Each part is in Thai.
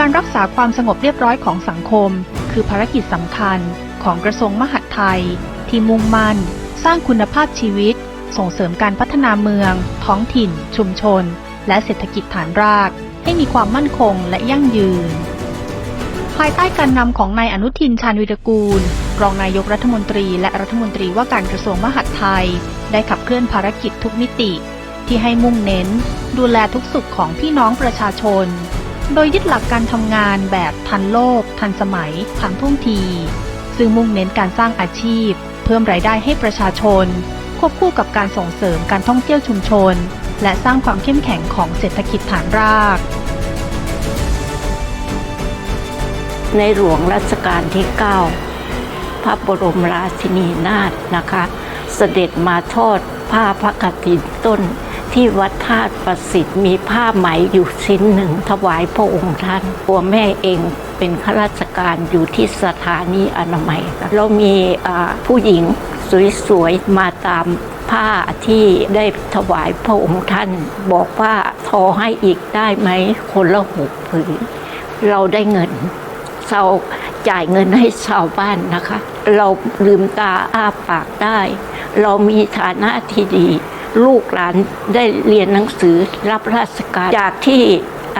การรักษาความสงบเรียบร้อยของสังคม คือภารกิจสำคัญของกระทรวงมหาดไทย ที่มุ่งมั่น สร้างคุณภาพชีวิต ส่งเสริมการพัฒนาเมือง ท้องถิ่น ชุมชน และเศรษฐกิจฐานราก ให้มีความมั่นคงและยั่งยืน ภายใต้การนำของนายอนุทินชาญวิรกูล รองนายกรัฐมนตรีและรัฐมนตรีว่าการกระทรวงมหาดไทย ได้ขับเคลื่อนภารกิจทุกมิติ ที่ให้มุ่งเน้น ดูแลทุกสุขของพี่น้องประชาชน โดยยึดหลักการทำงานแบบทันโลก ทันสมัย ทันท่วงที ซึ่งมุ่งเน้นการสร้างอาชีพ เพิ่มรายได้ให้ประชาชน ควบคู่กับการส่งเสริมการท่องเที่ยวชุมชน และสร้างความเข้มแข็งของเศรษฐกิจฐานรากในหลวงรัชกาลที่ 9 พระบรมราชินีนาถนะคะ เสด็จมาทอดผ้าพระกฐินต้น ที่วัดธาตุประสิทธิ์มีผ้าไหมอยู่ชิ้นหนึ่งถวายพระองค์ท่านตัวแม่เองเป็นข้าราชการอยู่ที่สถานีอนามัยเรามีผู้หญิงสวยๆมาตามผ้าที่ได้ถวายพระองค์ท่าน บอกว่าทอให้อีกได้ไหมคนละหกผืนเราได้เงินเราจ่ายเงินให้ชาวบ้านนะคะ เราลืมตาอ้าปากได้ เรามีฐานะที่ดี ลูกหลานได้เรียนหนังสือรับราชการ จากที่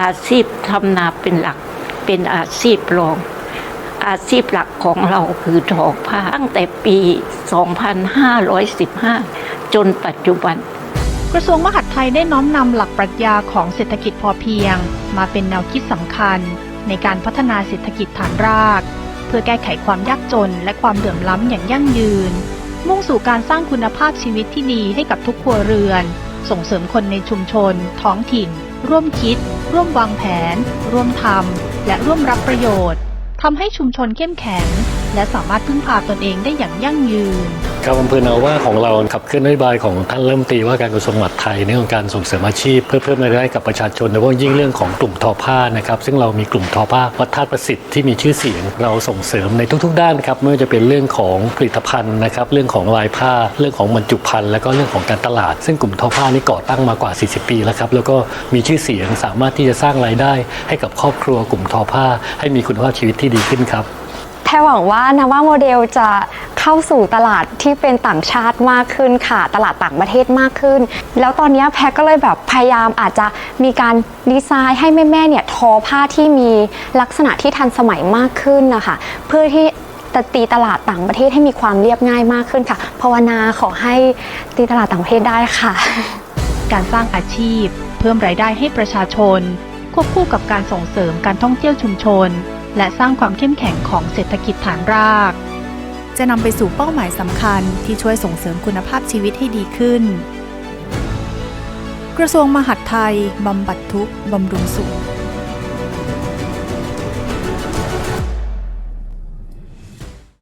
อาชีพทำนาเป็นหลักเป็นอาชีพรอง อาชีพหลักของเราคือทอผ้าตั้งแต่ปี 2515 จนปัจจุบัน กระทรวงมหาดไทยได้น้อมนำหลักปรัชญาของเศรษฐกิจพอเพียง มาเป็นแนวคิดสำคัญ ในการพัฒนาเศรษฐกิจฐานราก เพื่อแก้ไขความยากจนและความเหลื่อมล้ำอย่างยั่งยืน มุ่งสู่การสร้างคุณภาพชีวิตที่ดีให้กับทุกครัวเรือน ส่งเสริมคนในชุมชน ท้องถิ่น ร่วมคิด ร่วมวางแผน ร่วมทำและร่วมรับประโยชน์ทำให้ชุมชนเข้มแข็ง และสามารถพึ่งพาตนเองได้อย่างยั่งยืน ครับอำเภอนาว่าของเราขับเคลื่อนนโยบายของท่านเริ่มตีว่าการกระทรวงมหาดไทยในเรื่องของการส่งเสริมอาชีพ เพื่อเพิ่มรายได้กับประชาชนโดยเฉพาะยิ่งเรื่องของกลุ่มทอผ้านะครับซึ่งเรามีกลุ่มทอผ้าวัดธาตุประสิทธิ์ที่มีชื่อเสียงเราส่งเสริมในทุก ๆ ด้านครับไม่ว่าจะเป็นเรื่องของผลิตภัณฑ์นะครับเรื่องของลายผ้า เรื่องของบรรจุภัณฑ์แล้วก็เรื่องของการตลาด ซึ่งกลุ่มทอผ้านี้ก่อตั้งมากว่า 40 ปีแล้วครับแล้วก็มีชื่อเสียงสามารถที่จะสร้างรายได้ ให้กับครอบครัวกลุ่มทอผ้า ให้มีคุณภาพชีวิตที่ดีขึ้นครับ แพรหวังว่านว่าโมเดลจะเข้าสู่ตลาดที่เป็นต่างชาติมากขึ้นค่ะ ตลาดต่างประเทศมากขึ้น แล้วตอนนี้แพรก็เลยแบบพยายามอาจจะมีการดีไซน์ให้แม่ๆเนี่ยทอผ้าที่มีลักษณะที่ทันสมัยมากขึ้นนะคะเพื่อที่จะตีตลาดต่างประเทศให้มีความเรียบง่ายมากขึ้นค่ะภาวนาขอให้ตีตลาดต่างประเทศได้ค่ะ การสร้างอาชีพ เพิ่มรายได้ให้ประชาชน ควบคู่กับการส่งเสริมการท่องเที่ยวชุมชน และสร้างความเข้มแข็งของเศรษฐกิจฐานราก จะนำไปสู่เป้าหมายสำคัญที่ช่วยส่งเสริมคุณภาพชีวิตให้ดีขึ้น กระทรวงมหาดไทยบำบัดทุกข์บำรุงสุข